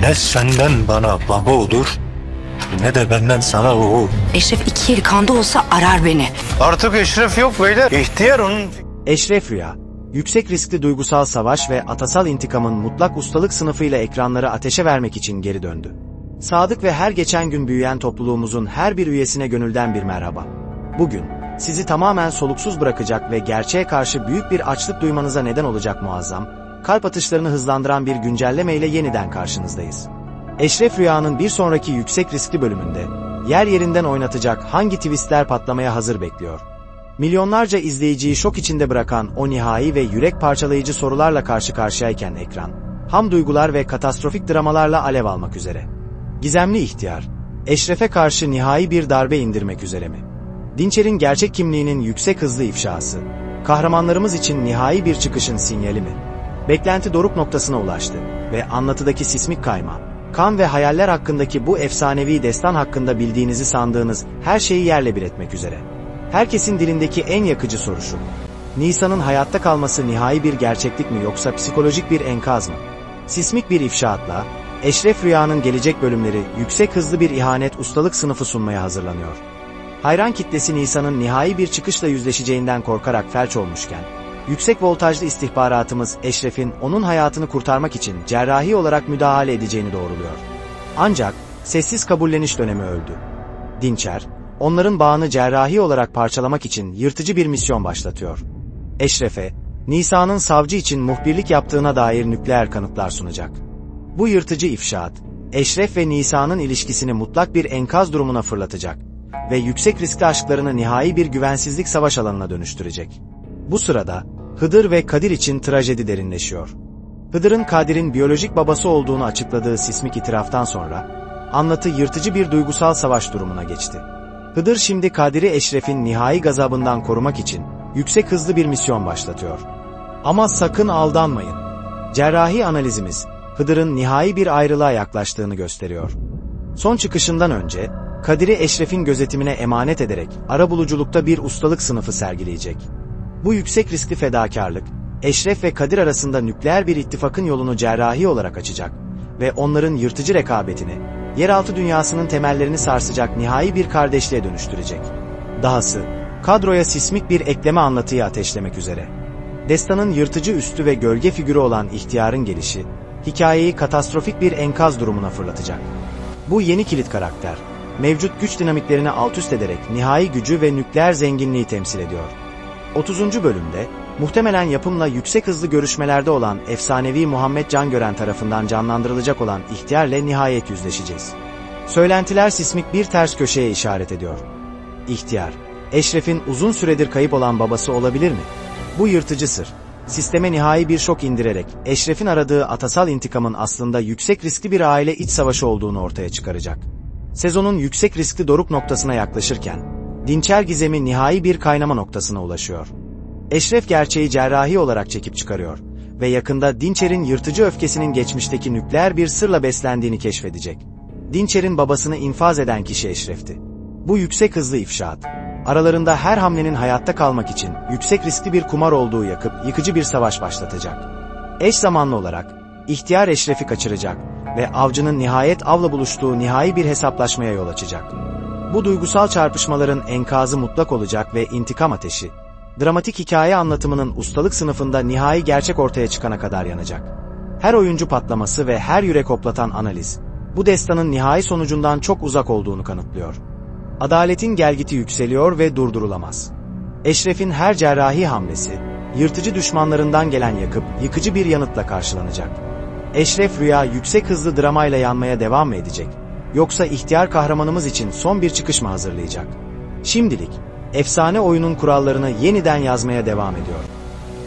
Ne senden bana baba olur ne de benden sana oğul. Eşref iki eli kanda olsa arar beni. Artık Eşref yok beyler. İhtiyar onun Eşref Rüya, yüksek riskli duygusal savaş ve atasal intikamın mutlak ustalık sınıfıyla ekranları ateşe vermek için geri döndü. Sadık ve her geçen gün büyüyen topluluğumuzun her bir üyesine gönülden bir merhaba. Bugün, sizi tamamen soluksuz bırakacak ve gerçeğe karşı büyük bir açlık duymanıza neden olacak muazzam, kalp atışlarını hızlandıran bir güncelleme ile yeniden karşınızdayız. Eşref Rüya'nın bir sonraki yüksek riskli bölümünde, yer yerinden oynatacak hangi twistler patlamaya hazır bekliyor? Milyonlarca izleyiciyi şok içinde bırakan o nihai ve yürek parçalayıcı sorularla karşı karşıyayken ekran, ham duygular ve katastrofik dramalarla alev almak üzere. Gizemli ihtiyar, Eşref'e karşı nihai bir darbe indirmek üzere mi? Dinçer'in gerçek kimliğinin yüksek hızlı ifşası, kahramanlarımız için nihai bir çıkışın sinyali mi? Beklenti doruk noktasına ulaştı ve anlatıdaki sismik kayma, kan ve hayaller hakkındaki bu efsanevi destan hakkında bildiğinizi sandığınız her şeyi yerle bir etmek üzere. Herkesin dilindeki en yakıcı soru şu. Nisan'ın hayatta kalması nihai bir gerçeklik mi yoksa psikolojik bir enkaz mı? Sismik bir ifşaatla, Eşref Rüya'nın gelecek bölümleri yüksek hızlı bir ihanet ustalık sınıfı sunmaya hazırlanıyor. Hayran kitlesi Nisan'ın nihai bir çıkışla yüzleşeceğinden korkarak felç olmuşken, yüksek voltajlı istihbaratımız Eşref'in onun hayatını kurtarmak için cerrahi olarak müdahale edeceğini doğruluyor. Ancak sessiz kabulleniş dönemi öldü. Dinçer, onların bağını cerrahi olarak parçalamak için yırtıcı bir misyon başlatıyor. Eşref'e, Nisa'nın savcı için muhbirlik yaptığına dair nükleer kanıtlar sunacak. Bu yırtıcı ifşaat, Eşref ve Nisa'nın ilişkisini mutlak bir enkaz durumuna fırlatacak ve yüksek riskli aşklarını nihai bir güvensizlik savaş alanına dönüştürecek. Bu sırada, Hıdır ve Kadir için trajedi derinleşiyor. Hıdır'ın Kadir'in biyolojik babası olduğunu açıkladığı sismik itiraftan sonra, anlatı yırtıcı bir duygusal savaş durumuna geçti. Hıdır şimdi Kadir'i Eşref'in nihai gazabından korumak için yüksek hızlı bir misyon başlatıyor. Ama sakın aldanmayın. Cerrahi analizimiz, Hıdır'ın nihai bir ayrılığa yaklaştığını gösteriyor. Son çıkışından önce, Kadir'i Eşref'in gözetimine emanet ederek arabuluculukta bir ustalık sınıfı sergileyecek. Bu yüksek riskli fedakarlık, Eşref ve Kadir arasında nükleer bir ittifakın yolunu cerrahi olarak açacak ve onların yırtıcı rekabetini, yeraltı dünyasının temellerini sarsacak nihai bir kardeşliğe dönüştürecek. Dahası, kadroya sismik bir ekleme anlatıyı ateşlemek üzere. Destanın yırtıcı üstü ve gölge figürü olan ihtiyarın gelişi, hikayeyi katastrofik bir enkaz durumuna fırlatacak. Bu yeni kilit karakter, mevcut güç dinamiklerini alt üst ederek nihai gücü ve nükleer zenginliği temsil ediyor. 30. bölümde, muhtemelen yapımla yüksek hızlı görüşmelerde olan efsanevi Muhammed Cangören tarafından canlandırılacak olan ihtiyarla nihayet yüzleşeceğiz. Söylentiler sismik bir ters köşeye işaret ediyor. İhtiyar, Eşref'in uzun süredir kayıp olan babası olabilir mi? Bu yırtıcı sır, sisteme nihai bir şok indirerek Eşref'in aradığı atasal intikamın aslında yüksek riskli bir aile iç savaşı olduğunu ortaya çıkaracak. Sezonun yüksek riskli doruk noktasına yaklaşırken, Dinçer gizemi nihai bir kaynama noktasına ulaşıyor. Eşref gerçeği cerrahi olarak çekip çıkarıyor ve yakında Dinçer'in yırtıcı öfkesinin geçmişteki nükleer bir sırla beslendiğini keşfedecek. Dinçer'in babasını infaz eden kişi Eşref'ti. Bu yüksek hızlı ifşaat, aralarında her hamlenin hayatta kalmak için yüksek riskli bir kumar olduğu yakıp yıkıcı bir savaş başlatacak. Eş zamanlı olarak, ihtiyar Eşref'i kaçıracak ve avcının nihayet avla buluştuğu nihai bir hesaplaşmaya yol açacak. Bu duygusal çarpışmaların enkazı mutlak olacak ve intikam ateşi, dramatik hikaye anlatımının ustalık sınıfında nihai gerçek ortaya çıkana kadar yanacak. Her oyuncu patlaması ve her yürek hoplatan analiz, bu destanın nihai sonucundan çok uzak olduğunu kanıtlıyor. Adaletin gelgiti yükseliyor ve durdurulamaz. Eşref'in her cerrahi hamlesi, yırtıcı düşmanlarından gelen yakıp yıkıcı bir yanıtla karşılanacak. Eşref Rüya yüksek hızlı dramayla yanmaya devam mı edecek? Yoksa ihtiyar kahramanımız için son bir çıkış mı hazırlayacak? Şimdilik, efsane oyunun kurallarını yeniden yazmaya devam ediyor.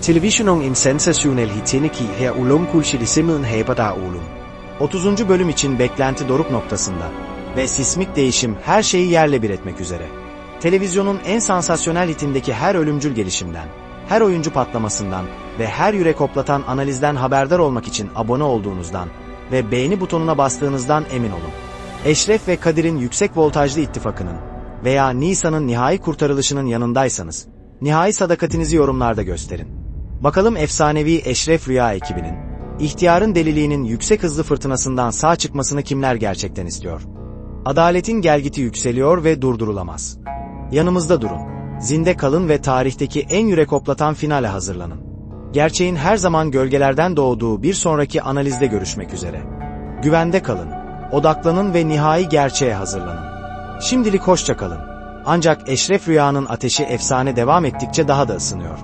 Televisionong en sensationel hitindeki her ulumkulsili simmen haber der ulum. 30. bölüm için beklenti doruk noktasında ve sismik değişim her şeyi yerle bir etmek üzere. Televizyonun en sansasyonel hitindeki her ölümcül gelişimden, her oyuncu patlamasından ve her yürek hoplatan analizden haberdar olmak için abone olduğunuzdan ve beğeni butonuna bastığınızdan emin olun. Eşref ve Kadir'in yüksek voltajlı ittifakının veya Nisa'nın nihai kurtarılışının yanındaysanız, nihai sadakatinizi yorumlarda gösterin. Bakalım efsanevi Eşref Rüya ekibinin İhtiyarın deliliğinin yüksek hızlı fırtınasından sağ çıkmasını kimler gerçekten istiyor? Adaletin gelgiti yükseliyor ve durdurulamaz. Yanımızda durun. Zinde kalın ve tarihteki en yürek hoplatan finale hazırlanın. Gerçeğin her zaman gölgelerden doğduğu bir sonraki analizde görüşmek üzere. Güvende kalın. Odaklanın ve nihai gerçeğe hazırlanın. Şimdilik hoşça kalın. Ancak Eşref Rüya'nın ateşi efsane devam ettikçe daha da ısınıyor.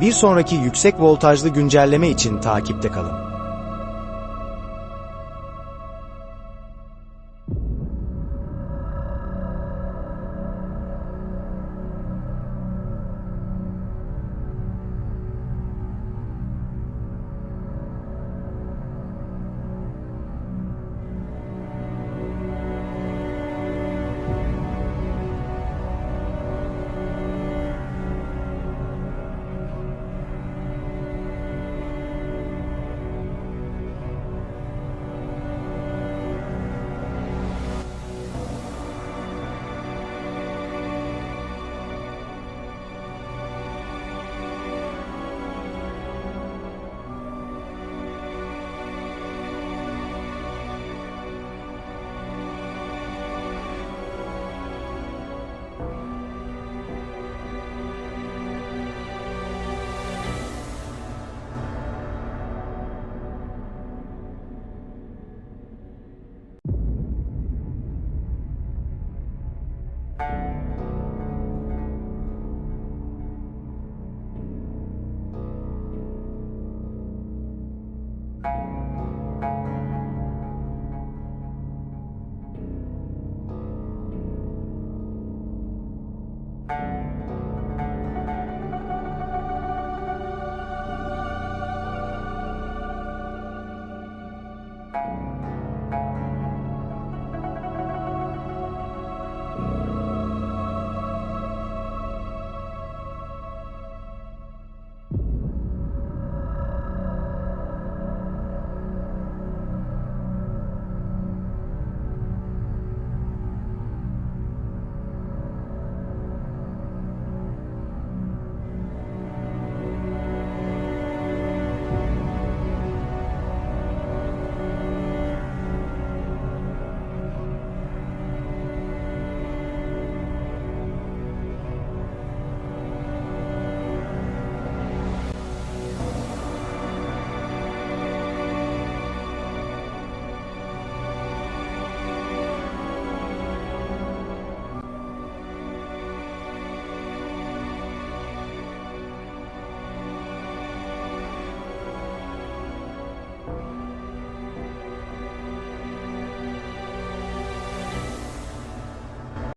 Bir sonraki yüksek voltajlı güncelleme için takipte kalın.